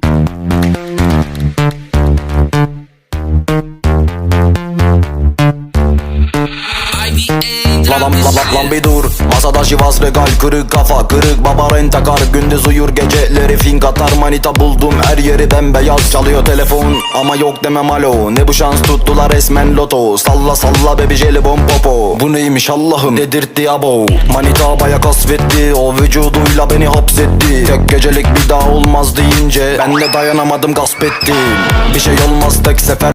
Boom. Lan bir dur. Masada şivas regal kırık kafa Kırık baba rentakar Gündüz uyur geceleri fink atar Manita buldum her yeri bembeyaz. Çalıyor telefon ama yok demem alo. Ne bu şans? Tuttular resmen loto. Salla salla bebi jelibon popo. Bu neymiş Allah'ım? Dedirtti abo. Manita baya kasvetti. O vücuduyla beni hapsetti. Tek gecelik bir daha olmaz deyince Ben de dayanamadım gasp ettim. Bir şey olmaz tek sefer